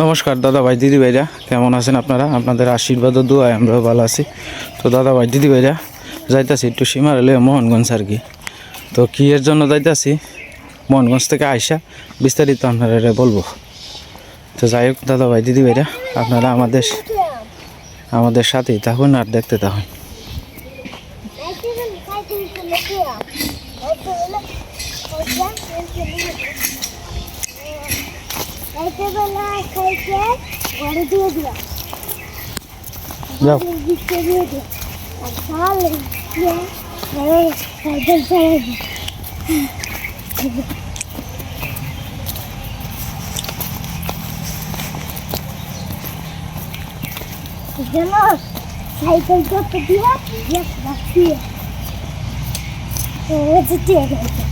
নমস্কার, দাদা ভাই, দিদি ভাইরা, কেমন আছেন আপনারা? আপনাদের আশীর্বাদ ও দোয়ায় আমরাও ভালো আছি। তো দাদা ভাই, দিদি ভাইরা, যাইতাছি একটু সীমার এলে মোহনগঞ্জ আর কি। তো কি এর জন্য যাইতাছি? মোহনগঞ্জ থেকে আইসা বিস্তারিত আপনারা বলব। তো যাই হোক, দাদা ভাই, দিদি ভাইরা, আপনারা আমাদের আমাদের সাথেই থাকুন আর দেখতে থাকুন। ঘরে দিয়ে দিও যাও দিতে দিয়ে দিও আর তাহলে দিয়ে ঘরে সাইকেল চালাই দিও জানো সাইকেল করতে দিয়ে দিয়ে রাখছি ও যেতে গেছে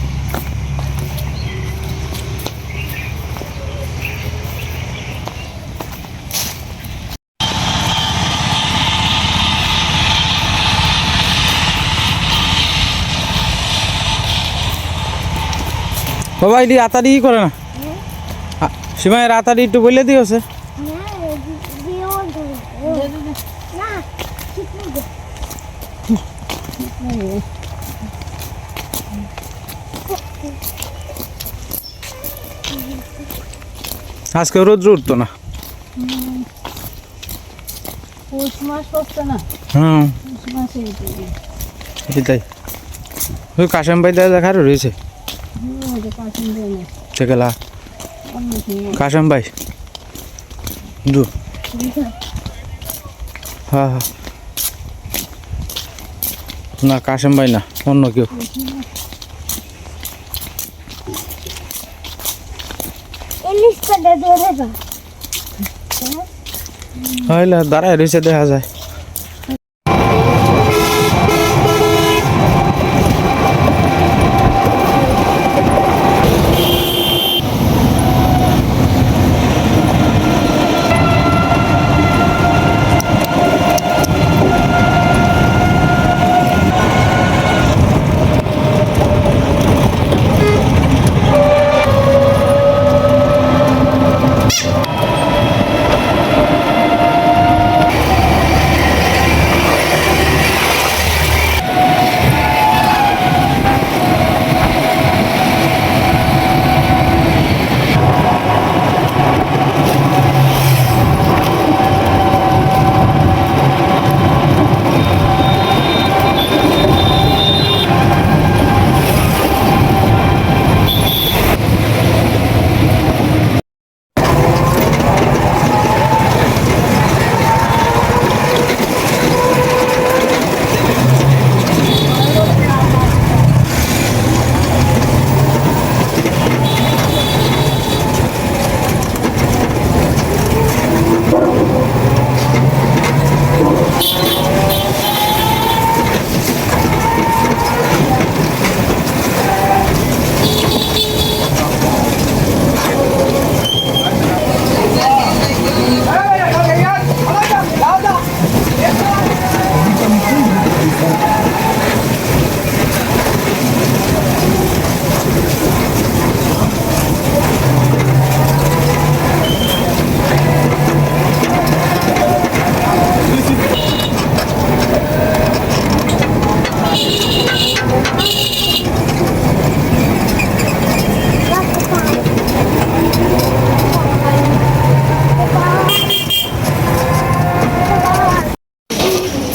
বাবা এটি আতারি করে না? সীমায়ের আতারি একটু বলে দিয়েছে আজকে রোদ্র উঠতো না। হুম। ওই কাশেম ভাই দেখার রয়েছে। ভাই দু হ্যাঁ হ্যাঁ না কাশেম ভাই না অন্য কেউ দাঁড়ায় রয়েছে দেখা যায়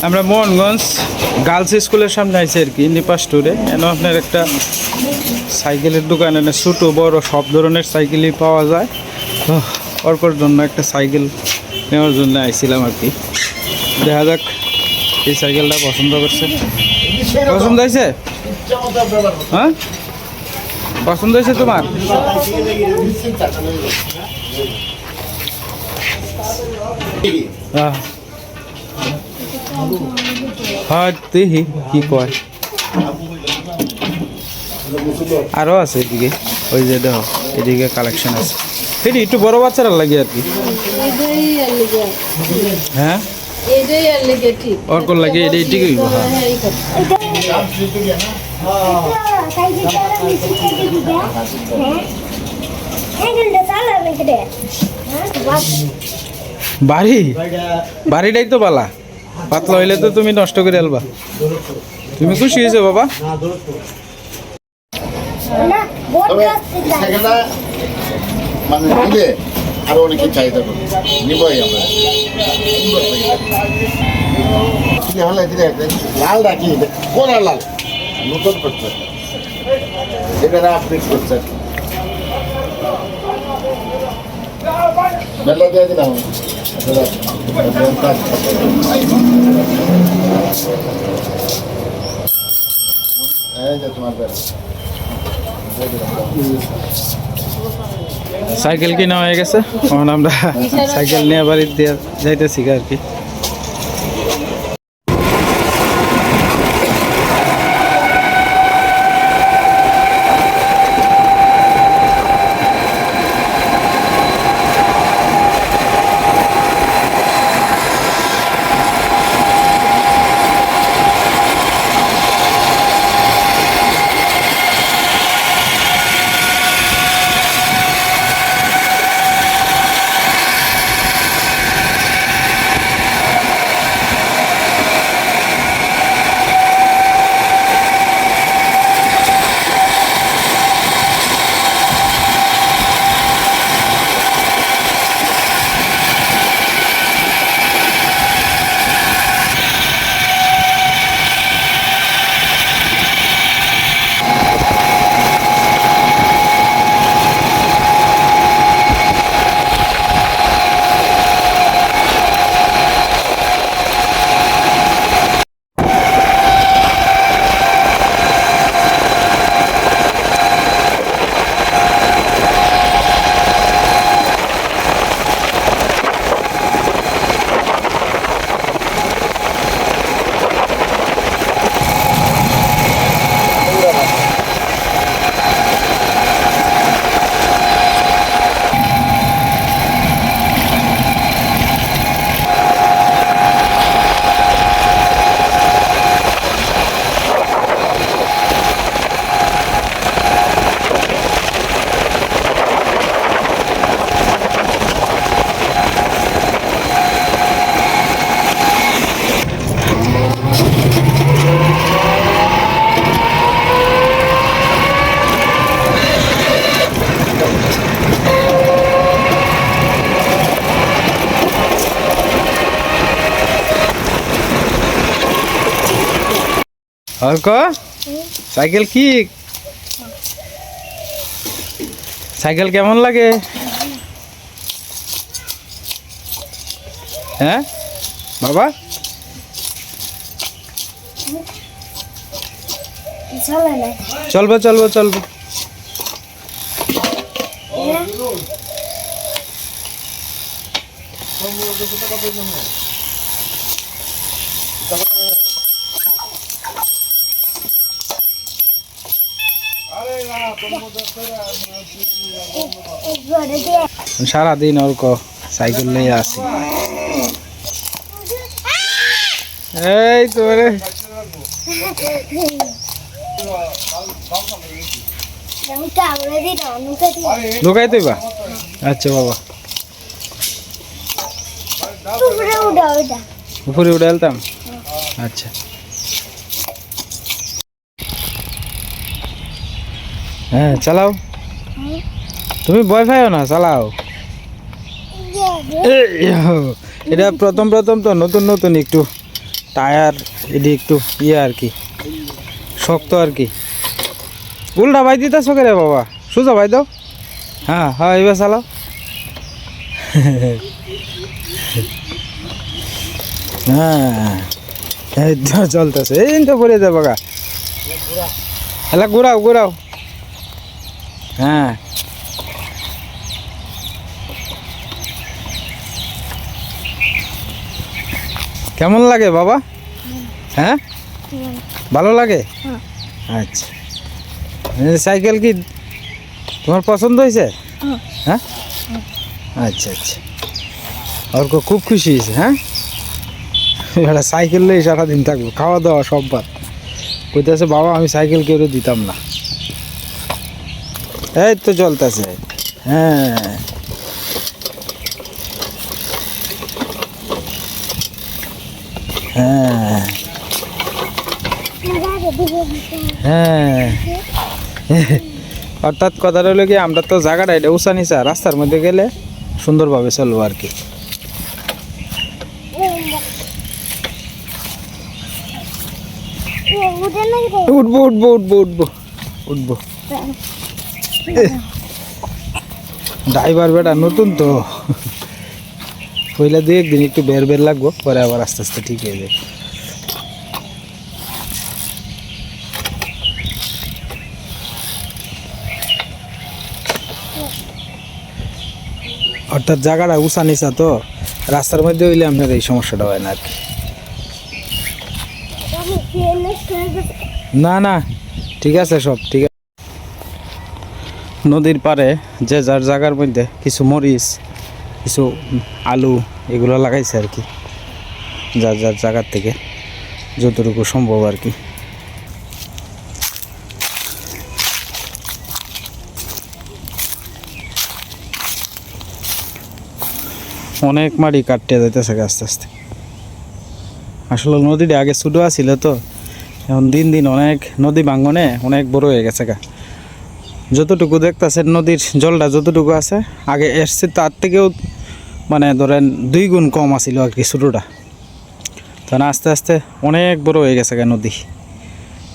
আমরা মোহনগঞ্জ গার্লস স্কুলের সামনে আইছি আর কি নিপা স্টোরে এন আপনার একটা সাইকেলের দোকান, এনে ছোটো, বড়, সব ধরনের সাইকেলই পাওয়া যায়। তো অর্কর জন্য একটা সাইকেল নেওয়ার জন্য আইছিলাম আর কি। দেখা যাক এই সাইকেলটা পছন্দ করছে। পছন্দ হয়েছে? হ্যাঁ? পছন্দ হয়েছে তোমার? হ্যাঁ হ্যাঁ দেখি কি কয়? আরও আছে এদিকে। ওই যে দেখো, এদিকে কালেকশন আছে। এটি একটু বড় বাচ্চারা লাগে আর কি। হ্যাঁ? অর্ক লাগে এটা এটি হইব হ্যাঁ। বাড়ি? বাড়িটাই তো বালা। পাতলা হইলে তো তুমি নষ্ট করে আলবা। তুমি খুশি হয়েছো বাবা? মানে নিলে আরও অনেকে চাহিদা করবে নিবই আমরা। লাল রাখি কোন লাল। নতুন করছে। এটা আপডেট করছে। বেলা দিয়ে দিলাম। সাইকেল কিনা হয়ে গেছে। তখন আমরা সাইকেল নিয়ে বাড়ির দিয়ে যাইতেছি আর কি। অর্ক সাইকেল কি? সাইকেল কেমন লাগে? হ্যাঁ? বাবা? চলবো চলবো চলবো। একবারে সারাদিন অর্ক সাইকেল নিয়ে আসি। এই তোরে। ঢুকাই তুইবা আচ্ছা বাবা। উপরে উঠা এলতাম আচ্ছা। হ্যাঁ চালাও। তুমি ভয় পাইও না চালাও। এটা প্রথম প্রথম তো নতুন নতুন একটু টায়ার এটি একটু ইয়ে আর কি শক্ত আর কি। উল্টা ভাই দিতেছো কে রে বাবা? সোজা ভাই দাও। হ্যাঁ হ্যাঁ এবার চালাও। হ্যাঁ চলতেছে এই তো পড়ে যাব গা। এলা ঘুরাও ঘুরাও। হ্যাঁ। কেমন লাগে বাবা? হ্যাঁ? ভালো লাগে? হ্যাঁ। আচ্ছা। সাইকেল কি তোমার পছন্দ হয়েছে? হ্যাঁ। হ্যাঁ? আচ্ছা আচ্ছা। ওর খুব খুশি হয়েছে হ্যাঁ? এবার সাইকেল নিয়ে সারাদিন থাকব খাওয়া দাওয়া সব বাদ। কইতেছে বাবা আমি সাইকেল কেউ দিতাম না। এই তো চলতেছে হ্যাঁ। হ্যাঁ। হ্যাঁ। অর্থাৎ কথাটা হলো কি, আমরা তো জায়গাটা এটা উঁচা নিচা, রাস্তার মধ্যে গেলে সুন্দরভাবে চলবো আর কি। উঠবো উঠবো উঠবো উঠবো উঠবো। ড্রাইভার বেটা নতুন তো। পয়লা দুই একদিন একটু বের বের লাগবো পরে আবার আস্তে আস্তে ঠিক হয়ে যাবে অর্থাৎ জায়গাটা উঁচা নিচা তো রাস্তার মধ্যে হইলে আপনার এই সমস্যাটা হয় না আর কি। না না ঠিক আছে সব ঠিক আছে। নদীর পারে যে যার জায়গার মধ্যে কিছু মরিচ, কিছু আলু এগুলো লাগাইছে আর কি, যার যার জায়গার থেকে যতটুকু সম্ভব আর কি। অনেক মাটি কাটতে যাইতেছে আস্তে আস্তে। আসলে নদীটা আগে ছোটো আছিল তো, এখন দিন দিন অনেক নদী ভাঙ্গনে অনেক বড় হয়ে গেছে গা। যতটুকু দেখতেছেন নদীর জলটা যতটুকু আছে, আগে এসছে তার থেকেও মানে ধরেন দুই গুণ কম আছিল আর কি ছোটোটা। তখন আস্তে আস্তে অনেক বড় হয়ে গেছে নদী।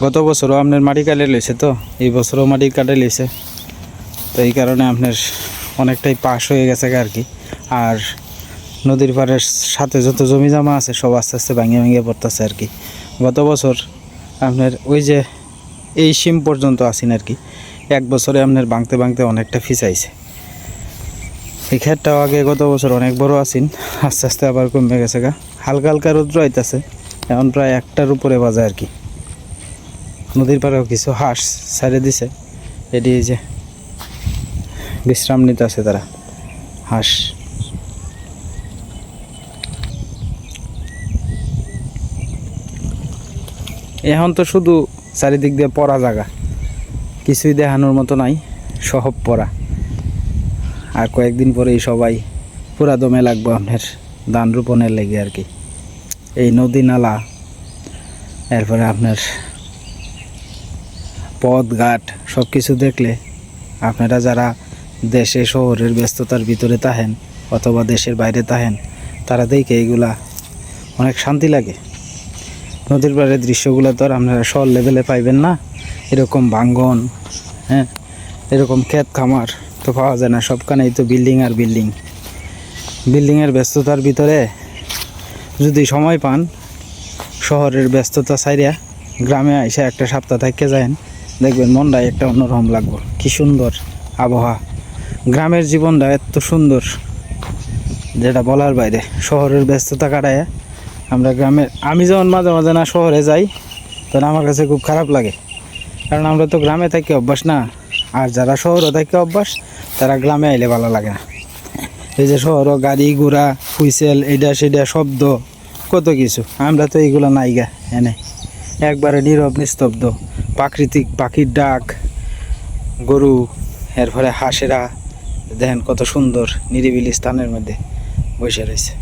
গত বছরও আপনার মাটি কাটে লইছে তো, এই বছরও মাটি কাটে লইছে। তো এই কারণে আপনার অনেকটাই পাশ হয়ে গেছে আর কি। আর নদীর পাড়ের সাথে যত জমি জমা আছে, সব আস্তে আস্তে ভাঙিয়ে ভেঙে পড়তেছে আর কি। গত বছর আপনার ওই যে এই সিম পর্যন্ত আসিন আর কি। এক বছরে আপনার ভাঙতে ভাঙতে অনেকটা ফিসাইছে এই ক্ষেতটাও আগে গত বছর অনেক বড় আসিন আস্তে আস্তে আবার কমে গেছে গা। হালকা হালকা রৌদ্র আইতাছে, এখন প্রায় একটার উপরে বাজে আর কি। নদীর পাড়েও কিছু হাঁস ছাড়ে দিছে, এটি যে বিশ্রাম নিতে আছে তারা, হাঁস। এখন তো শুধু চারিদিক দিয়ে পড়া জায়গা। কিছুই দেখানোর মতো নাই, সহব পড়া। আর কয়েকদিন পরেই সবাই পুরা দমে লাগবো আপনার ধান রোপণের লেগে আর কি। এই নদী নালা, এরপরে আপনার পথ ঘাট সব কিছু দেখলে আপনারা যারা দেশে, শহরের ব্যস্ততার ভিতরে তাহেন অথবা দেশের বাইরে তাহেন তারা দেখে এইগুলা অনেক শান্তি লাগে। নদীর পাড়ের দৃশ্যগুলো তো আর আপনারা শহর লেভেলে পাইবেন না। এরকম ভাঙ্গন হ্যাঁ? এরকম ক্ষেত খামার তো পাওয়া যায় না, সবখানেই তো বিল্ডিং আর বিল্ডিং বিল্ডিংয়ের ব্যস্ততার ভিতরে যদি সময় পান, শহরের ব্যস্ততা সাইরিয়া গ্রামে এসে একটা সপ্তাহ থেকে যায়েন, দেখবেন মনটা একটা অন্যরকম লাগবে। কি সুন্দর আবহাওয়া। গ্রামের জীবনটা এত সুন্দর, যেটা বলার বাইরে। শহরের ব্যস্ততা কাটায় আমরা গ্রামের আমি যখন মাঝে মাঝে না শহরে যাই, তখন আমার কাছে খুব খারাপ লাগে। কারণ আমরা তো গ্রামে থাকি অভ্যাস না। আর যারা শহরে থাকি অভ্যাস, তারা গ্রামে আইলে ভালো লাগে না। এই যে শহর, গাড়ি, ঘোড়া, হুইসেল এইটা সেটা শব্দ, কত কিছু। আমরা তো এইগুলো নাই গা, এনে। একবারে নীরব, নিস্তব্ধ। প্রাকৃতিক পাখির ডাক, গরু, এরপরে হাঁসেরা, দেখেন কত সুন্দর, নিরিবিলি স্থানের মধ্যে বসে রয়েছে।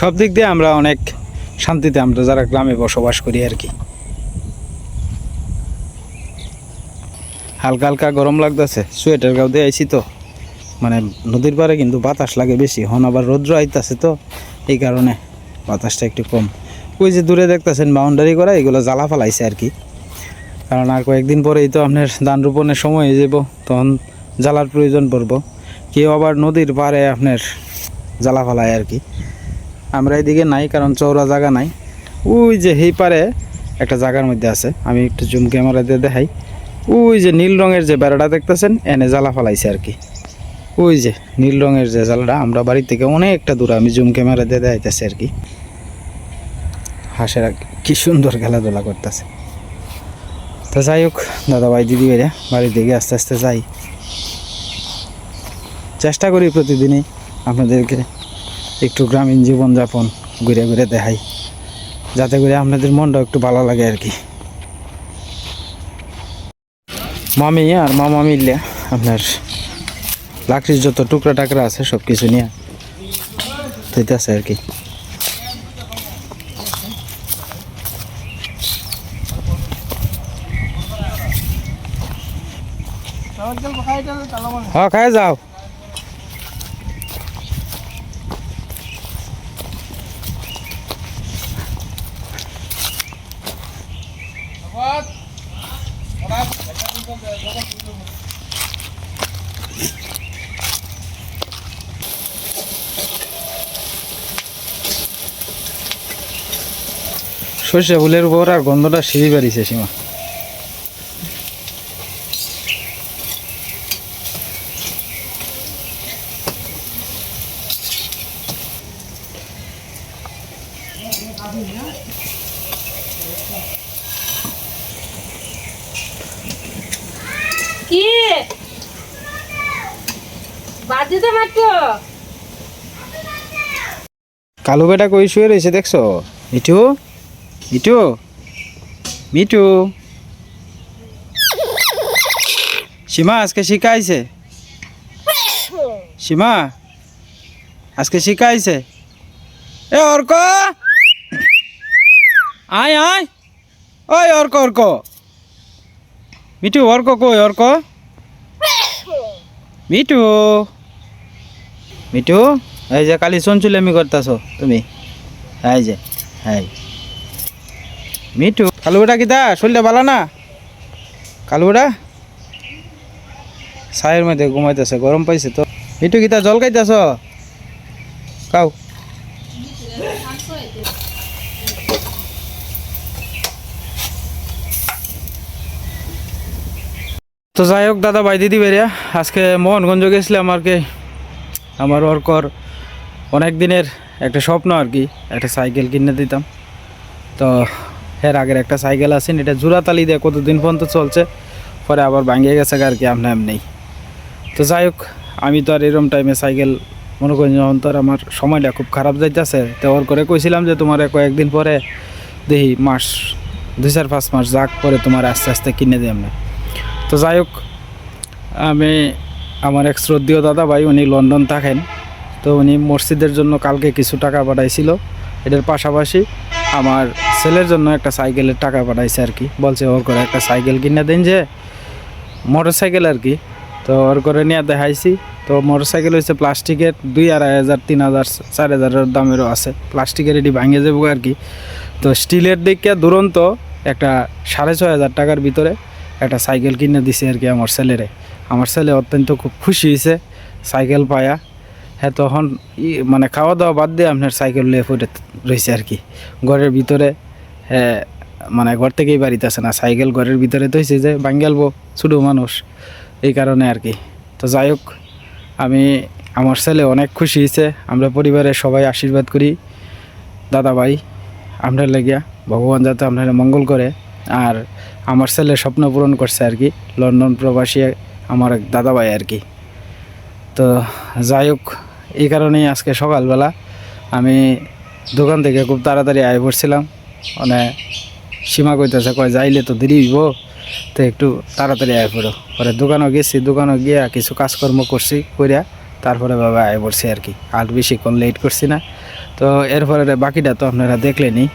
সব দিক দিয়ে আমরা অনেক শান্তিতে আমরা যারা গ্রামে বসবাস করি আর কি। হালকা হালকা গরম লাগতেছে, সোয়েটার গাও দিয়ে আইছি তো। মানে নদীর পাড়ে কিন্তু বাতাস লাগে বেশি হন আবার রৌদ্র আইতাছে তো, এই কারণে বাতাসটা একটু কম। ওই যে দূরে দেখতেছেন বাউন্ডারি করা, এগুলো জ্বালা ফালাইছে আর কি। কারণ আর কয়েকদিন পরেই তো আপনার ধান রোপণের সময় হয়ে যাব, তখন জ্বালার প্রয়োজন পড়ব। কেউ আবার নদীর পাড়ে আপনার জ্বালা ফালায় আর কি। আমরা এদিকে নাই, কারণ চৌরা জায়গা নাই। ওই যে সেই পারে একটা জায়গার মধ্যে আছে, আমি একটু জুম ক্যামেরা দিয়ে দেখাই। ওই যে নীল রঙের যে বেড়াটা দেখতেছেন, এনে জ্বালা ফালাইছে আর কি। ওই যে নীল রঙের যে জ্বালাটা, আমরা বাড়ি থেকে অনেকটা দূরে আমি জুম ক্যামেরা দিয়ে দেখাইতেছি আর কি। হাঁসেরা কি সুন্দর খেলাধুলা করতেছে। তো যাই হোক দাদা ভাই দিদি ভাইরা বাড়ির দিকে আস্তে আস্তে যাই। চেষ্টা করি প্রতিদিনই আপনাদেরকে একটু গ্রামীণ জীবনযাপন ঘুরে ঘুরে দেখাই। যাতে করে আপনাদের মনটা একটু ভালো লাগে আর কি। মামি আর মামা মিললে আপনার লাকড়ির যত টুকরা টাকরা আছে সব কিছু নিয়ে দিতে আছে আর কি। হ্যাঁ খাই যাও। সর্ষে ফুলের উপর আর গন্ধটা সিঁড়ি বাড়িছে সীমা কি বাজে তো মাত্র কালো বেটা কই শুয়ে রয়েছে দেখছ? মিঠু? মিঠু? মিঠু? সীমা, আজকে শিখাইছে সীমা, আজকে শিখাইছে এ অর্ক! আয় আয়! ওই অর্ক অর্ক! মিঠু, অর্ক কই, অর্ক? মিঠু? মিঠু? এই যে, কালি চঞ্চুলামি করতেছ তুমি। এই যে হ্যাঁ মিঠু কালুটা কিতা শরীরটা ভালো না? কালুটা ছায়ের মধ্যে ঘুমাইতেছে, গরম পাইছে তো। মিঠু কিতা জল খাইতেছ? খাও। তো যাই হোক, দাদা বাই দিদি বেরিয়া আজকে মোহনগঞ্জ গেছিলাম আর কি। আমার ওরকর অনেক দিনের একটা স্বপ্ন আর কি, একটা সাইকেল কিনে দিতাম। তো এর আগের একটা সাইকেল আসেন এটা জোড়াতালি দিয়ে কতদিন পর্যন্ত চলছে, পরে আবার ভাঙিয়ে গেছে আর কি আপনার নেই তো যাই হোক, আমি তো আর এরম টাইমে সাইকেল, মনে করি যখন তো আর আমার সময়টা খুব খারাপ যাইতেছে, তো ওর করে কইছিলাম যে তোমার কয়েকদিন পরে দেখি মাস, দুই চার পাঁচ মাস যাক, পরে তোমার আস্তে আস্তে কিনে দিই আমরা তো যাই হোক, আমি আমার এক শ্রদ্ধীয় দাদা ভাই, উনি লন্ডন থাকেন। তো উনি মসজিদের জন্য কালকে কিছু টাকা পাঠাইছিল। এটার পাশাপাশি আমার ছেলের জন্য একটা সাইকেলের টাকা পাঠাইছে আর কি। বলছে, ওর করে একটা সাইকেল কিনে দেন যে মোটর সাইকেল আর কি। তো ওর করে নিয়ে দেখাইছি। তো মোটর সাইকেল হচ্ছে প্লাস্টিকের, দুই আড়াই হাজার, তিন হাজার, চার হাজারের দামেরও আছে। প্লাস্টিকের এটি ভাঙে যাব আর কি। তো স্টিলের দিকে দুরন্ত, একটা সাড়ে ছয় হাজার টাকার ভিতরে একটা সাইকেল কিনে দিছে আর কি আমার ছেলেরে। আমার ছেলে অত্যন্ত খুব খুশি হয়েছে সাইকেল পায়া। হ্যাঁ তখন মানে খাওয়া দাওয়া বাদ দিয়ে আপনার সাইকেল নিয়ে পড়ে রয়েছে আর কি। ঘরের ভিতরে হ্যাঁ মানে ঘর থেকেই বাড়িতে আসে না। সাইকেল ঘরের ভিতরে তো হয়েছে যে বাঙ্গালবো ছোটো মানুষ, এই কারণে আর কি। তো যাই হোক, আমি, আমার ছেলে অনেক খুশি হয়েছে আমরা পরিবারের সবাই আশীর্বাদ করি। দাদা ভাই আমরা লেগিয়া ভগবান যাতে আপনারা মঙ্গল করে। আর আমার ছেলে স্বপ্ন পূরণ করছে আর কি, লন্ডন প্রবাসী আমার এক দাদা ভাই আর কি। তো যাই হোক, এই কারণেই আজকে সকালবেলা আমি দোকান থেকে খুব তাড়াতাড়ি আয় পড়ছিলাম। মানে সীমা কইতেছে, কয় যাইলে তো দেরি হইব, তো একটু তাড়াতাড়ি আয় পড়ো। পরে দোকানও গেছি, দোকানও গিয়া কিছু কাজকর্ম করছি, কইরা তারপরে বাবা আয় পড়ছি আর কি। আর বেশিক্ষণ লেট করছি না। তো এরপরে বাকিটা তো আপনারা দেখলেনই,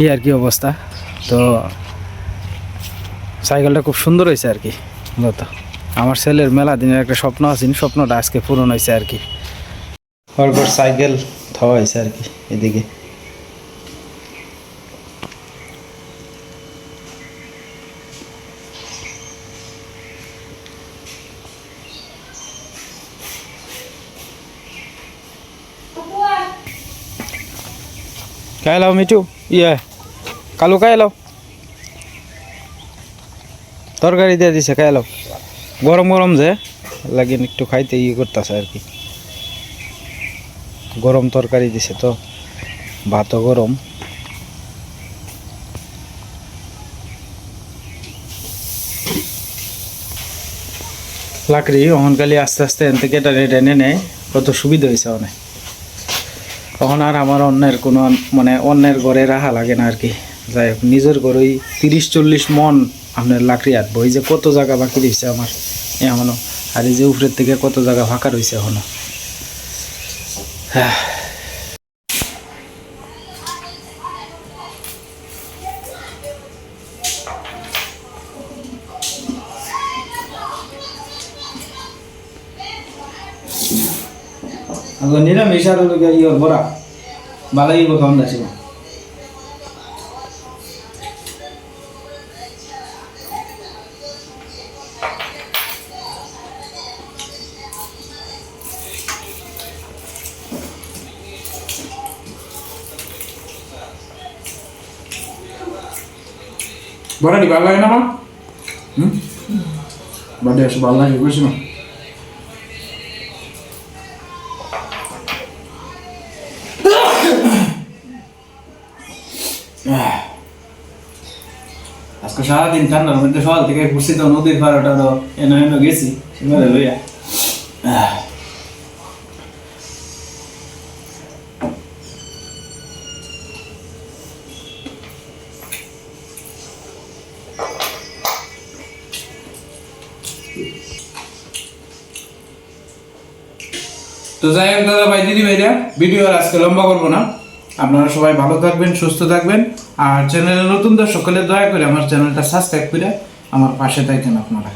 এই আর কি অবস্থা। তো সাইকেলটা খুব সুন্দর হয়েছে আর কি, মূলত। আমার ছেলের মেলা দিনের একটা স্বপ্ন আছে স্বপ্নটা আজকে পূরণ হয়েছে আর কি। পরপর সাইকেল থাওয়া হয়েছে আর কি এদিকে। লাও মিঠু ইয়ে কালু খাই লাও তরকারি দিয়ে দিছে লাও গরম গরম যে, লাগিন একটু খাইতে ইয়ে করতেছে আর কি। গরম তরকারি দিছে তো, ভাতও গরম। লাকড়ি অহনকালি আস্তে আস্তে এন থেকে টেনে টেনে নেয় কত সুবিধা হয়েছে অনেক তখন আর আমার অন্যের কোনো মানে অন্যের ঘরে রাখা লাগে না আর কি। যাই হোক নিজের ঘরেই তিরিশ, চল্লিশ মন আপনার লাকড়ি আঁটবো। এই যে কত জায়গা বাকি রয়েছে আমার এখনও আর এই যে উপরের থেকে কত জায়গা ফাঁকা রয়েছে এখনও হ্যাঁ। নিরামিষ আর ইয়ে বড়া ভালোই খাওয়ান যাচ্ছে বড়াটি ভালো লাগে না মা হুম বাড়ি আসে ভালো লাগে বুঝছি না আজকে সারাদিন ঠান্ডার মধ্যে সকাল থেকে ঘুরছি তো নদীর পাড়াটা তো এনে এনে গেছি লইয়া। তো যাই হোক দাদা ভাই, দিদি ভাইরা ভিডিও আর আজকে লম্বা করব না। আপনারা সবাই ভালো থাকবেন, সুস্থ থাকবেন। আর চ্যানেলে নতুন দর্শক হলে দয়া করে আমার চ্যানেলটা সাবস্ক্রাইব করে আমার পাশে থাকেন আপনারা।